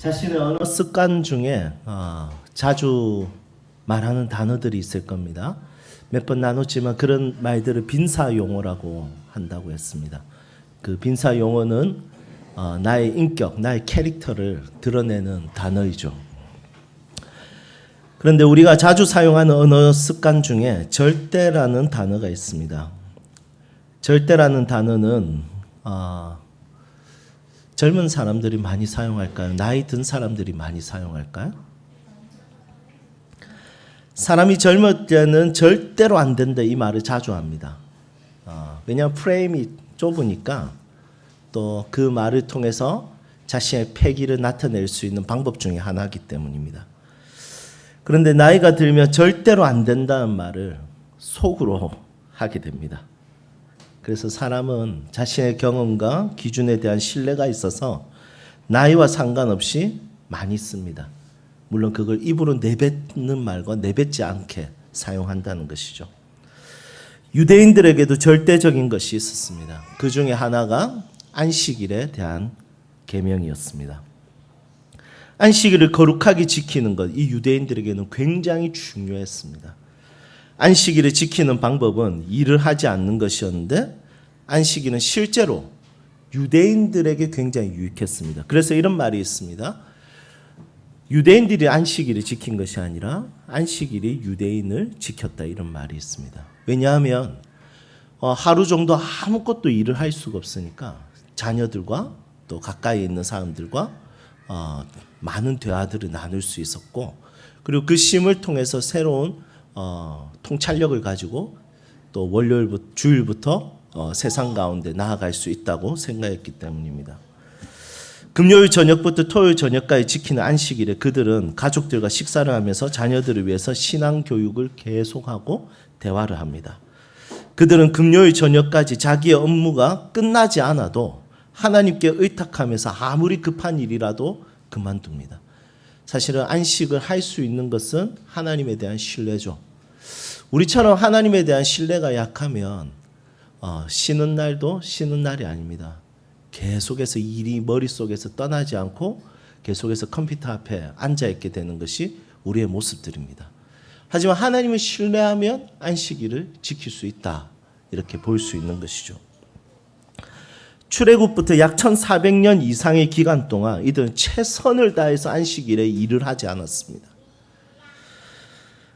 자신의 언어 습관 중에 어, 자주 말하는 단어들이 있을 겁니다. 몇 번 나눴지만 그런 말들을 빈사 용어라고 한다고 했습니다. 그 빈사 용어는 어, 나의 인격, 나의 캐릭터를 드러내는 단어이죠. 그런데 우리가 자주 사용하는 언어 습관 중에 절대라는 단어가 있습니다. 절대라는 단어는 어, 젊은 사람들이 많이 사용할까요? 나이 든 사람들이 많이 사용할까요? 사람이 젊을 때는 절대로 안 된다 이 말을 자주 합니다. 어, 왜냐하면 프레임이 좁으니까 또 그 말을 통해서 자신의 패기를 나타낼 수 있는 방법 중에 하나이기 때문입니다. 그런데 나이가 들면 절대로 안 된다는 말을 속으로 하게 됩니다. 그래서 사람은 자신의 경험과 기준에 대한 신뢰가 있어서 나이와 상관없이 많이 씁니다. 물론 그걸 입으로 내뱉는 말과 내뱉지 않게 사용한다는 것이죠. 유대인들에게도 절대적인 것이 있었습니다. 그 중에 하나가 안식일에 대한 계명이었습니다. 안식일을 거룩하게 지키는 것, 이 유대인들에게는 굉장히 중요했습니다. 안식일을 지키는 방법은 일을 하지 않는 것이었는데 안식일은 실제로 유대인들에게 굉장히 유익했습니다. 그래서 이런 말이 있습니다. 유대인들이 안식일을 지킨 것이 아니라 안식일이 유대인을 지켰다 이런 말이 있습니다. 왜냐하면 어, 하루 정도 아무것도 일을 할 수가 없으니까 자녀들과 또 가까이 있는 사람들과 어, 많은 대화들을 나눌 수 있었고 그리고 그 쉼을 통해서 새로운 어, 통찰력을 가지고 또 월요일부터 주일부터 어, 세상 가운데 나아갈 수 있다고 생각했기 때문입니다. 금요일 저녁부터 토요일 저녁까지 지키는 안식일에 그들은 가족들과 식사를 하면서 자녀들을 위해서 신앙 교육을 계속하고 대화를 합니다. 그들은 금요일 저녁까지 자기의 업무가 끝나지 않아도 하나님께 의탁하면서 아무리 급한 일이라도 그만둡니다. 사실은 안식을 할 수 있는 것은 하나님에 대한 신뢰죠. 우리처럼 하나님에 대한 신뢰가 약하면 어, 쉬는 날도 쉬는 날이 아닙니다. 계속해서 일이 머릿속에서 떠나지 않고 계속해서 컴퓨터 앞에 앉아 있게 되는 것이 우리의 모습들입니다. 하지만 하나님을 신뢰하면 안식일을 지킬 수 있다. 이렇게 볼 수 있는 것이죠. 출애굽부터 약 1400년 이상의 기간 동안 이들은 최선을 다해서 안식일에 일을 하지 않았습니다.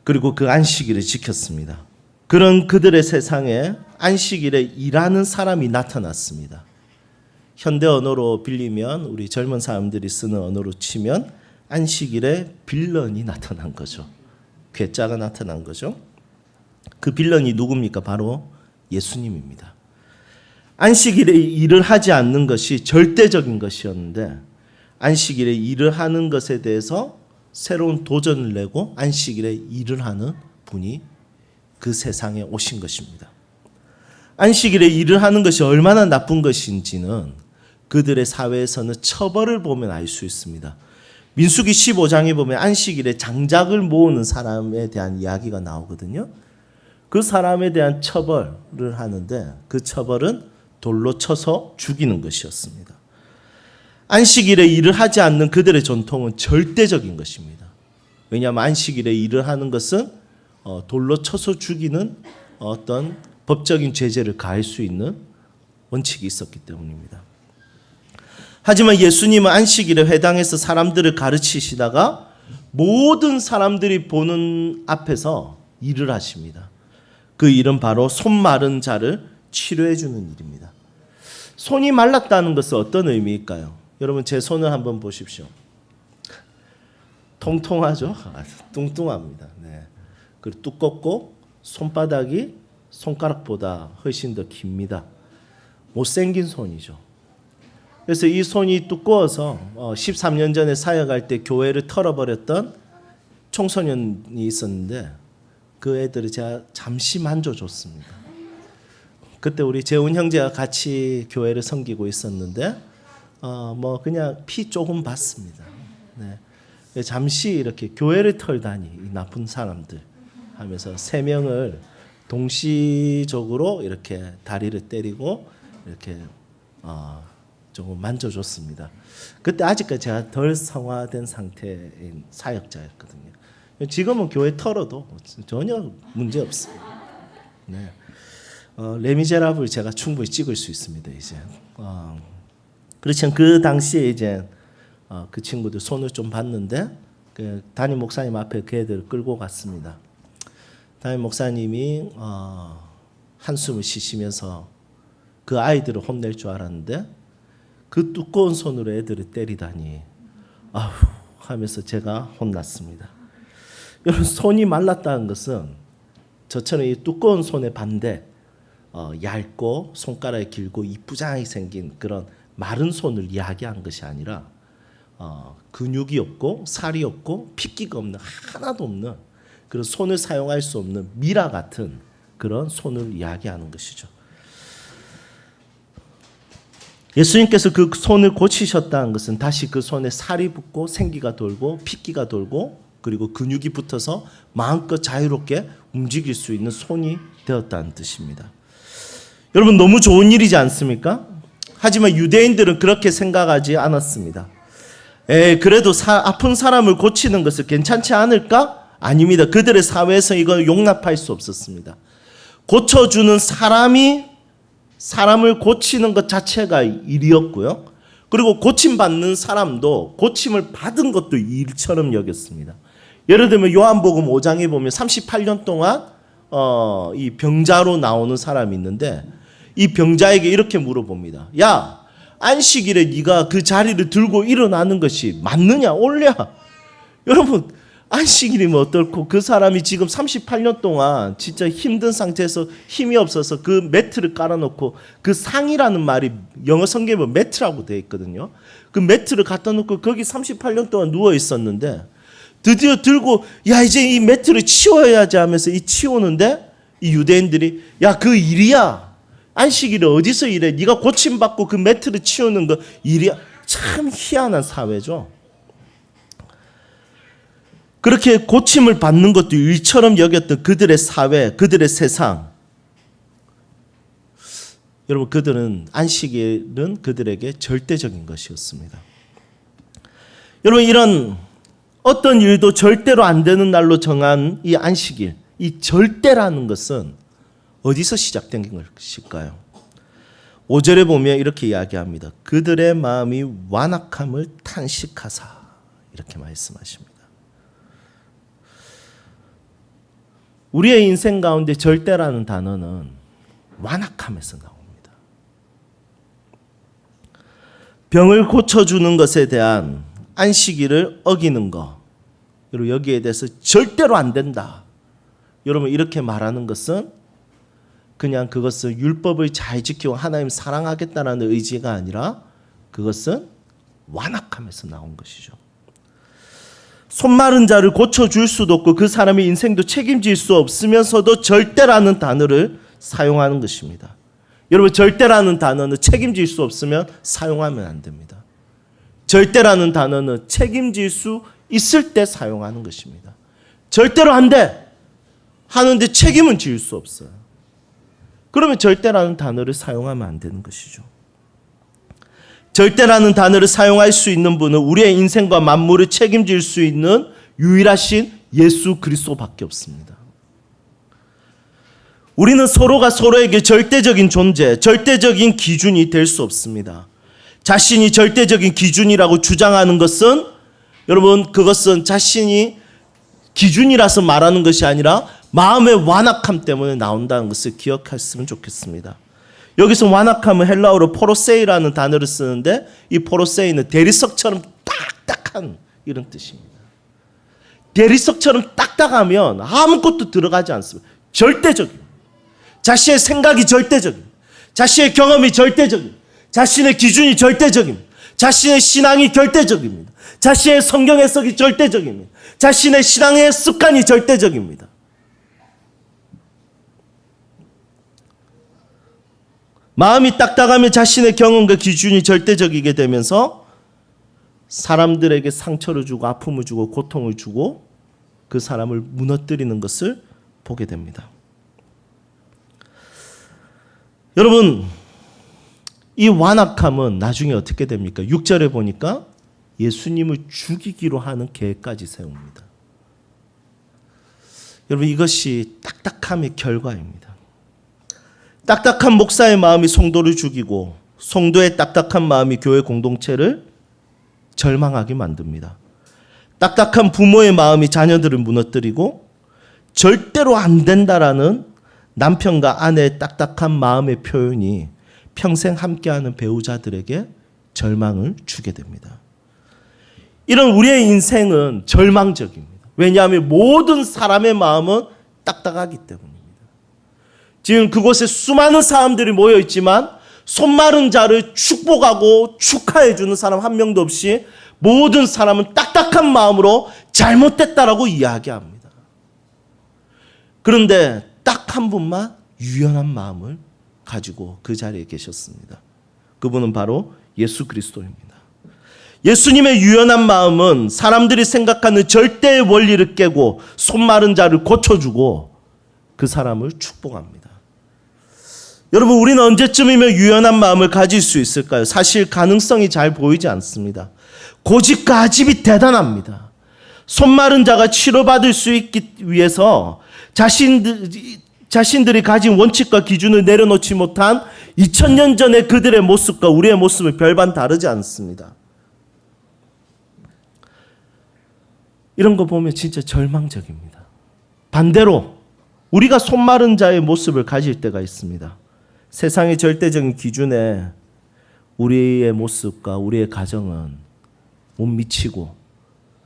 그리고 그 안식일을 지켰습니다. 그런 그들의 세상에 안식일에 일하는 사람이 나타났습니다. 현대 언어로 빌리면 우리 젊은 사람들이 쓰는 언어로 치면 안식일에 빌런이 나타난 거죠. 괴짜가 나타난 거죠. 그 빌런이 누굽니까? 바로 예수님입니다. 안식일에 일을 하지 않는 것이 절대적인 것이었는데 안식일에 일을 하는 것에 대해서 새로운 도전을 내고 안식일에 일을 하는 분이 그 세상에 오신 것입니다. 안식일에 일을 하는 것이 얼마나 나쁜 것인지는 그들의 사회에서는 처벌을 보면 알 수 있습니다. 민수기 15장에 보면 안식일에 장작을 모으는 사람에 대한 이야기가 나오거든요. 그 사람에 대한 처벌을 하는데 그 처벌은 돌로 쳐서 죽이는 것이었습니다. 안식일에 일을 하지 않는 그들의 전통은 절대적인 것입니다. 왜냐하면 안식일에 일을 하는 것은 어, 돌로 쳐서 죽이는 어떤 법적인 제재를 가할 수 있는 원칙이 있었기 때문입니다. 하지만 예수님은 안식일에 회당에서 사람들을 가르치시다가 모든 사람들이 보는 앞에서 일을 하십니다. 그 일은 바로 손 마른 자를 치료해 주는 일입니다. 손이 말랐다는 것은 어떤 의미일까요? 여러분 제 손을 한번 보십시오. 통통하죠? 아, 뚱뚱합니다. 네. 그리고 두껍고 손바닥이 손가락보다 훨씬 더 깁니다. 못생긴 손이죠. 그래서 이 손이 두꺼워서 13년 전에 사역할 때 교회를 털어버렸던 청소년이 있었는데 그 애들을 제가 잠시 만져줬습니다. 그때 우리 재훈 형제가 같이 교회를 섬기고 있었는데 어 뭐 그냥 피 조금 봤습니다. 네. 잠시 이렇게 교회를 털다니 이 나쁜 사람들 하면서 세 명을 동시적으로 이렇게 다리를 때리고 이렇게 어 조금 만져줬습니다. 그때 아직까지 제가 덜 성화된 상태인 사역자였거든요. 지금은 교회 털어도 전혀 문제 없어요. 네. 어, 레미제라블 제가 충분히 찍을 수 있습니다 이제. 어, 그렇지만 그 당시에 이제 어, 그 친구들 손을 좀 봤는데 그 담임 목사님 앞에 그 애들 끌고 갔습니다. 담임 목사님이 어, 한숨을 쉬시면서 그 아이들을 혼낼 줄 알았는데 그 두꺼운 손으로 애들을 때리다니 아휴 하면서 제가 혼났습니다. 여러분 손이 말랐다는 것은 저처럼 이 두꺼운 손의 반대 어, 얇고 손가락이 길고 이쁘장하게 생긴 그런 마른 손을 이야기한 것이 아니라 어, 근육이 없고 살이 없고 핏기가 없는 하나도 없는 그런 손을 사용할 수 없는 미라 같은 그런 손을 이야기하는 것이죠. 예수님께서 그 손을 고치셨다는 것은 다시 그 손에 살이 붙고 생기가 돌고 핏기가 돌고 그리고 근육이 붙어서 마음껏 자유롭게 움직일 수 있는 손이 되었다는 뜻입니다. 여러분 너무 좋은 일이지 않습니까? 하지만 유대인들은 그렇게 생각하지 않았습니다. 에 그래도 사, 아픈 사람을 고치는 것은 괜찮지 않을까? 아닙니다. 그들의 사회에서 이걸 용납할 수 없었습니다. 고쳐주는 사람이 사람을 고치는 것 자체가 일이었고요. 그리고 고침받는 사람도 고침을 받은 것도 일처럼 여겼습니다. 예를 들면 요한복음 5장에 보면 38년 동안 어, 이 병자로 나오는 사람이 있는데 이 병자에게 이렇게 물어봅니다. 야, 안식일에 네가 그 자리를 들고 일어나는 것이 맞느냐? 옳냐? 여러분, 안식일이면 어떨고 그 사람이 지금 38년 동안 진짜 힘든 상태에서 힘이 없어서 그 매트를 깔아놓고 그 상이라는 말이 영어 성경에 매트라고 되어 있거든요. 그 매트를 갖다 놓고 거기 38년 동안 누워 있었는데 드디어 들고 야 이제 이 매트를 치워야지 하면서 이 치우는데 이 유대인들이 야 그 일이야 안식일에 어디서 일해 네가 고침 받고 그 매트를 치우는 거 일이야 참 희한한 사회죠. 그렇게 고침을 받는 것도 일처럼 여겼던 그들의 사회, 그들의 세상. 여러분, 그들은 안식일은 그들에게 절대적인 것이었습니다. 여러분, 이런 어떤 일도 절대로 안 되는 날로 정한 이 안식일, 이 절대라는 것은 어디서 시작된 것일까요? 5절에 보면 이렇게 이야기합니다. 그들의 마음이 완악함을 탄식하사 이렇게 말씀하십니다. 우리의 인생 가운데 절대라는 단어는 완악함에서 나옵니다. 병을 고쳐주는 것에 대한 안식일을 어기는 것. 그리고 여기에 대해서 절대로 안 된다. 여러분 이렇게 말하는 것은 그냥 그것은 율법을 잘 지키고 하나님 사랑하겠다는 의지가 아니라 그것은 완악함에서 나온 것이죠. 손 마른 자를 고쳐줄 수도 없고 그 사람의 인생도 책임질 수 없으면서도 절대라는 단어를 사용하는 것입니다. 여러분 절대라는 단어는 책임질 수 없으면 사용하면 안 됩니다. 절대라는 단어는 책임질 수 있을 때 사용하는 것입니다. 절대로 안 돼. 하는데 책임은 질수 없어요. 그러면 절대라는 단어를 사용하면 안 되는 것이죠. 절대라는 단어를 사용할 수 있는 분은 우리의 인생과 만물을 책임질 수 있는 유일하신 예수 그리스도밖에 없습니다. 우리는 서로가 서로에게 절대적인 존재, 절대적인 기준이 될 수 없습니다. 자신이 절대적인 기준이라고 주장하는 것은 여러분 그것은 자신이 기준이라서 말하는 것이 아니라 마음의 완악함 때문에 나온다는 것을 기억했으면 좋겠습니다. 여기서 완악함은 헬라어로 포로세이라는 단어를 쓰는데 이 포로세이는 대리석처럼 딱딱한 이런 뜻입니다. 대리석처럼 딱딱하면 아무것도 들어가지 않습니다. 절대적인. 자신의 생각이 절대적인. 자신의 경험이 절대적인. 자신의 기준이 절대적입니다. 자신의 신앙이 절대적입니다. 자신의 성경 해석이 절대적입니다. 자신의 신앙의 습관이 절대적입니다. 마음이 딱딱하면 자신의 경험과 기준이 절대적이게 되면서 사람들에게 상처를 주고 아픔을 주고 고통을 주고 그 사람을 무너뜨리는 것을 보게 됩니다. 여러분, 이 완악함은 나중에 어떻게 됩니까? 6절에 보니까 예수님을 죽이기로 하는 계획까지 세웁니다. 여러분 이것이 딱딱함의 결과입니다. 딱딱한 목사의 마음이 성도를 죽이고 성도의 딱딱한 마음이 교회 공동체를 절망하게 만듭니다. 딱딱한 부모의 마음이 자녀들을 무너뜨리고 절대로 안 된다라는 남편과 아내의 딱딱한 마음의 표현이 평생 함께하는 배우자들에게 절망을 주게 됩니다. 이런 우리의 인생은 절망적입니다. 왜냐하면 모든 사람의 마음은 딱딱하기 때문입니다. 지금 그곳에 수많은 사람들이 모여 있지만 손마른 자를 축복하고 축하해 주는 사람 한 명도 없이 모든 사람은 딱딱한 마음으로 잘못됐다라고 이야기합니다. 그런데 딱 한 분만 유연한 마음을 가지고 그 자리에 계셨습니다. 그분은 바로 예수 그리스도입니다. 예수님의 유연한 마음은 사람들이 생각하는 절대의 원리를 깨고 손마른 자를 고쳐주고 그 사람을 축복합니다. 여러분, 우리는 언제쯤이면 유연한 마음을 가질 수 있을까요? 사실 가능성이 잘 보이지 않습니다. 고집과 아집이 대단합니다. 손 마른 자가 치료받을 수 있기 위해서 자신들, 자신들이 가진 원칙과 기준을 내려놓지 못한 2000년 전의 그들의 모습과 우리의 모습은 별반 다르지 않습니다. 이런 거 보면 진짜 절망적입니다. 반대로 우리가 손 마른 자의 모습을 가질 때가 있습니다. 세상의 절대적인 기준에 우리의 모습과 우리의 가정은 못 미치고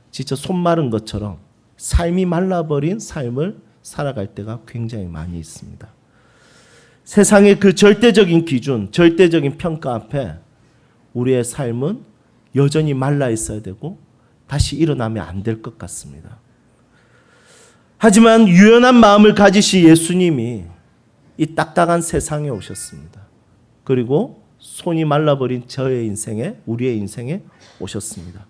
진짜 손 마른 것처럼 삶이 말라버린 삶을 살아갈 때가 굉장히 많이 있습니다. 세상의 그 절대적인 기준, 절대적인 평가 앞에 우리의 삶은 여전히 말라 있어야 되고 다시 일어나면 안 될 것 같습니다. 하지만 유연한 마음을 가지신 예수님이 이 딱딱한 세상에 오셨습니다. 그리고 손이 말라버린 저의 인생에, 우리의 인생에 오셨습니다.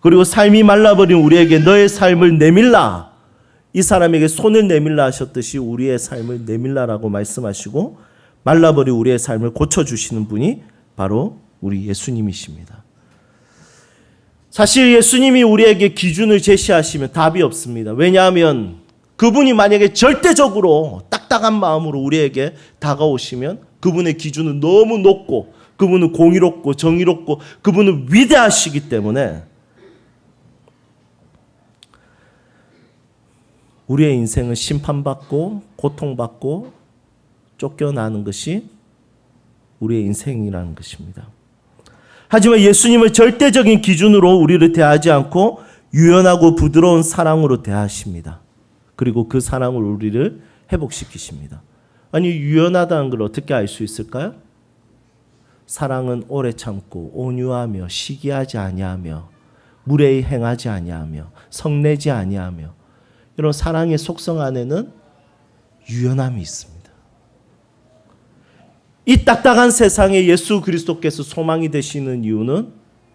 그리고 삶이 말라버린 우리에게 너의 삶을 내밀라. 이 사람에게 손을 내밀라 하셨듯이 우리의 삶을 내밀라라고 말씀하시고 말라버린 우리의 삶을 고쳐주시는 분이 바로 우리 예수님이십니다. 사실 예수님이 우리에게 기준을 제시하시면 답이 없습니다. 왜냐하면 그분이 만약에 절대적으로 딱딱한 마음으로 우리에게 다가오시면 그분의 기준은 너무 높고 그분은 공의롭고 정의롭고 그분은 위대하시기 때문에 우리의 인생은 심판받고 고통받고 쫓겨나는 것이 우리의 인생이라는 것입니다. 하지만 예수님은 절대적인 기준으로 우리를 대하지 않고 유연하고 부드러운 사랑으로 대하십니다. 그리고 그 사랑을 우리를 회복시키십니다. 아니 유연하다는 걸 어떻게 알 수 있을까요? 사랑은 오래 참고 온유하며 시기하지 아니하며 무례히 행하지 아니하며 성내지 아니하며 이런 사랑의 속성 안에는 유연함이 있습니다. 이 딱딱한 세상에 예수 그리스도께서 소망이 되시는 이유는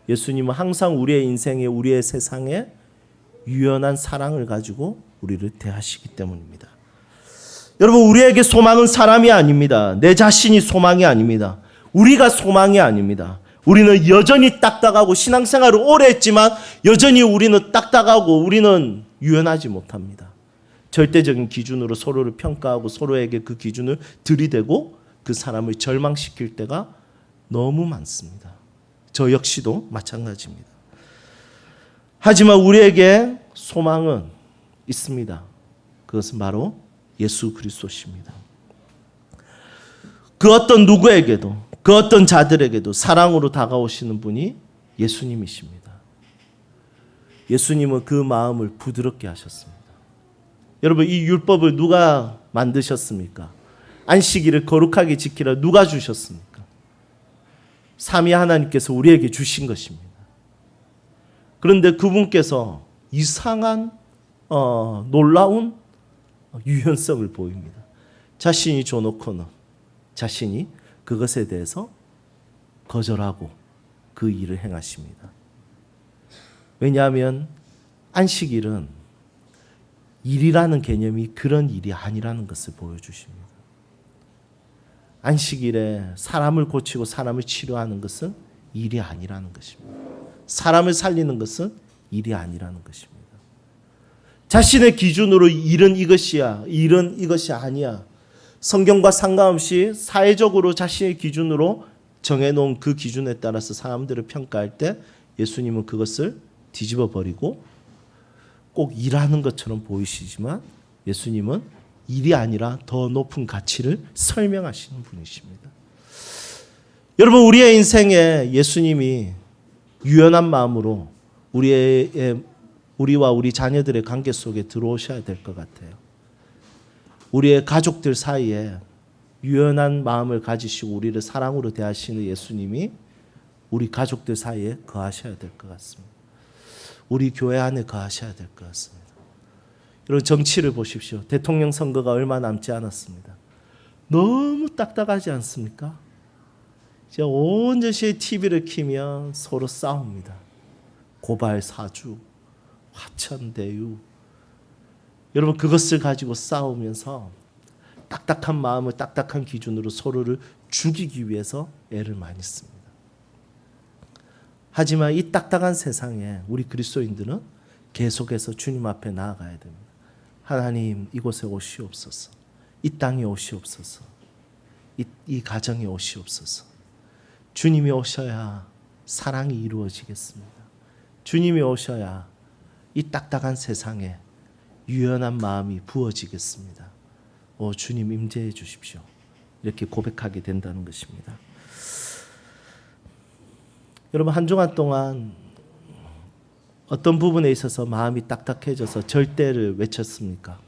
예수님은 항상 우리의 인생에 우리의 세상에 유연한 사랑을 가지고 우리를 대하시기 때문입니다. 여러분 우리에게 소망은 사람이 아닙니다. 내 자신이 소망이 아닙니다. 우리가 소망이 아닙니다. 우리는 여전히 딱딱하고 신앙생활을 오래 했지만 여전히 우리는 딱딱하고 우리는 유연하지 못합니다. 절대적인 기준으로 서로를 평가하고 서로에게 그 기준을 들이대고 그 사람을 절망시킬 때가 너무 많습니다. 저 역시도 마찬가지입니다. 하지만 우리에게 소망은 있습니다. 그것은 바로 예수 그리스도십니다. 그 어떤 누구에게도 그 어떤 자들에게도 사랑으로 다가오시는 분이 예수님이십니다. 예수님은 그 마음을 부드럽게 하셨습니다. 여러분 이 율법을 누가 만드셨습니까? 안식일을 거룩하게 지키라 누가 주셨습니까? 삼위 하나님께서 우리에게 주신 것입니다. 그런데 그분께서 이상한 어, 놀라운 유연성을 보입니다. 자신이 줘놓고는 자신이 그것에 대해서 거절하고 그 일을 행하십니다. 왜냐하면 안식일은 일이라는 개념이 그런 일이 아니라는 것을 보여주십니다. 안식일에 사람을 고치고 사람을 치료하는 것은 일이 아니라는 것입니다. 사람을 살리는 것은 일이 아니라는 것입니다. 자신의 기준으로 일은 이것이야, 일은 이것이 아니야. 성경과 상관없이 사회적으로 자신의 기준으로 정해놓은 그 기준에 따라서 사람들을 평가할 때 예수님은 그것을 뒤집어 버리고 꼭 일하는 것처럼 보이시지만 예수님은 일이 아니라 더 높은 가치를 설명하시는 분이십니다. 여러분 우리의 인생에 예수님이 유연한 마음으로 우리의 우리와 우리 자녀들의 관계 속에 들어오셔야 될 것 같아요. 우리의 가족들 사이에 유연한 마음을 가지시고 우리를 사랑으로 대하시는 예수님이 우리 가족들 사이에 거하셔야 될 것 같습니다. 우리 교회 안에 거하셔야 될 것 같습니다. 여러분 정치를 보십시오. 대통령 선거가 얼마 남지 않았습니다. 너무 딱딱하지 않습니까? 이제 온 전시의 TV를 키면 서로 싸웁니다. 고발 사주, 화천대유. 여러분 그것을 가지고 싸우면서 딱딱한 마음을 딱딱한 기준으로 서로를 죽이기 위해서 애를 많이 씁니다. 하지만 이 딱딱한 세상에 우리 그리스도인들은 계속해서 주님 앞에 나아가야 됩니다. 하나님 이곳에 오시옵소서. 이 땅에 오시옵소서. 이, 이 가정에 오시옵소서. 주님이 오셔야 사랑이 이루어지겠습니다. 주님이 오셔야 이 딱딱한 세상에 유연한 마음이 부어지겠습니다. 오 주님 임재해 주십시오. 이렇게 고백하게 된다는 것입니다. 여러분 한 주간 동안 어떤 부분에 있어서 마음이 딱딱해져서 절대를 외쳤습니까?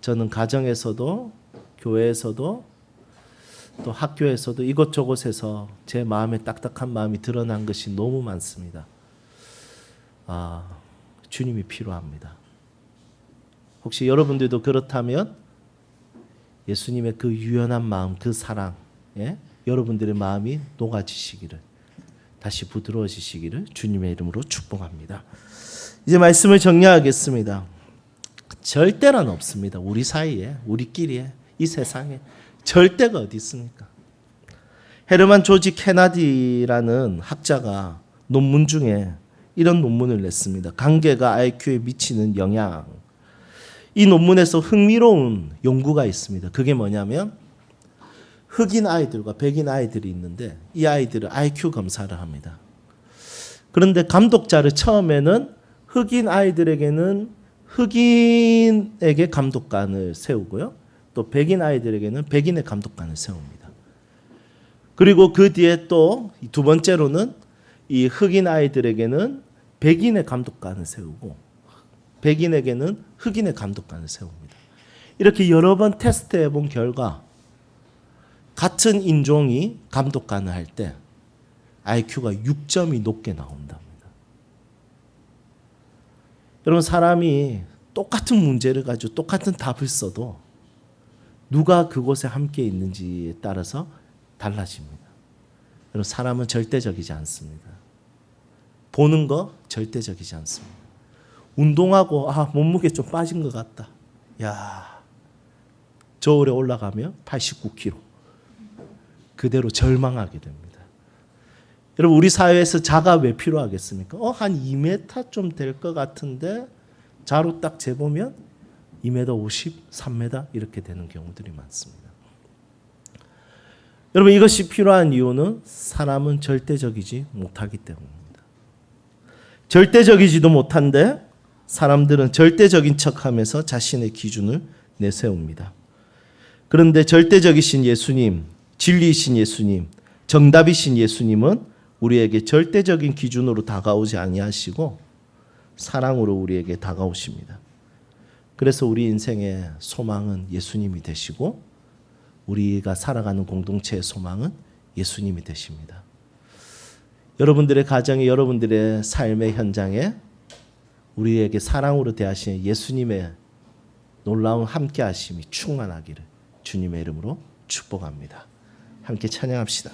저는 가정에서도 교회에서도 또 학교에서도 이곳저곳에서 제 마음에 딱딱한 마음이 드러난 것이 너무 많습니다. 아, 주님이 필요합니다. 혹시 여러분들도 그렇다면 예수님의 그 유연한 마음, 그 사랑, 예? 여러분들의 마음이 녹아지시기를 다시 부드러워지시기를 주님의 이름으로 축복합니다. 이제 말씀을 정리하겠습니다. 절대란 없습니다. 우리 사이에, 우리끼리에, 이 세상에 절대가 어디 있습니까? 헤르만 조지 케나디라는 학자가 논문 중에 이런 논문을 냈습니다. 관계가 IQ에 미치는 영향. 이 논문에서 흥미로운 연구가 있습니다. 그게 뭐냐면 흑인 아이들과 백인 아이들이 있는데 이 아이들은 IQ 검사를 합니다. 그런데 감독자를 처음에는 흑인 아이들에게는 흑인에게 감독관을 세우고요. 또 백인 아이들에게는 백인의 감독관을 세웁니다. 그리고 그 뒤에 또 두 번째로는 이 흑인 아이들에게는 백인의 감독관을 세우고 백인에게는 흑인의 감독관을 세웁니다. 이렇게 여러 번 테스트해 본 결과 같은 인종이 감독관을 할 때 IQ가 6점이 높게 나온답니다. 여러분 사람이 똑같은 문제를 가지고 똑같은 답을 써도 누가 그곳에 함께 있는지에 따라서 달라집니다. 여러분 사람은 절대적이지 않습니다. 보는 거 절대적이지 않습니다. 운동하고 아 몸무게 좀 빠진 것 같다. 야 저울에 올라가면 89kg. 그대로 절망하게 됩니다. 여러분 우리 사회에서 자가 왜 필요하겠습니까? 어, 한 2m 좀 될 것 같은데 자로 딱 재보면 2m 50, 3m 이렇게 되는 경우들이 많습니다. 여러분 이것이 필요한 이유는 사람은 절대적이지 못하기 때문입니다. 절대적이지도 못한데 사람들은 절대적인 척하면서 자신의 기준을 내세웁니다. 그런데 절대적이신 예수님, 진리이신 예수님, 정답이신 예수님은 우리에게 절대적인 기준으로 다가오지 아니하시고 사랑으로 우리에게 다가오십니다. 그래서 우리 인생의 소망은 예수님이 되시고 우리가 살아가는 공동체의 소망은 예수님이 되십니다. 여러분들의 가정에 여러분들의 삶의 현장에 우리에게 사랑으로 대하시는 예수님의 놀라운 함께 하심이 충만하기를 주님의 이름으로 축복합니다. 함께 찬양합시다.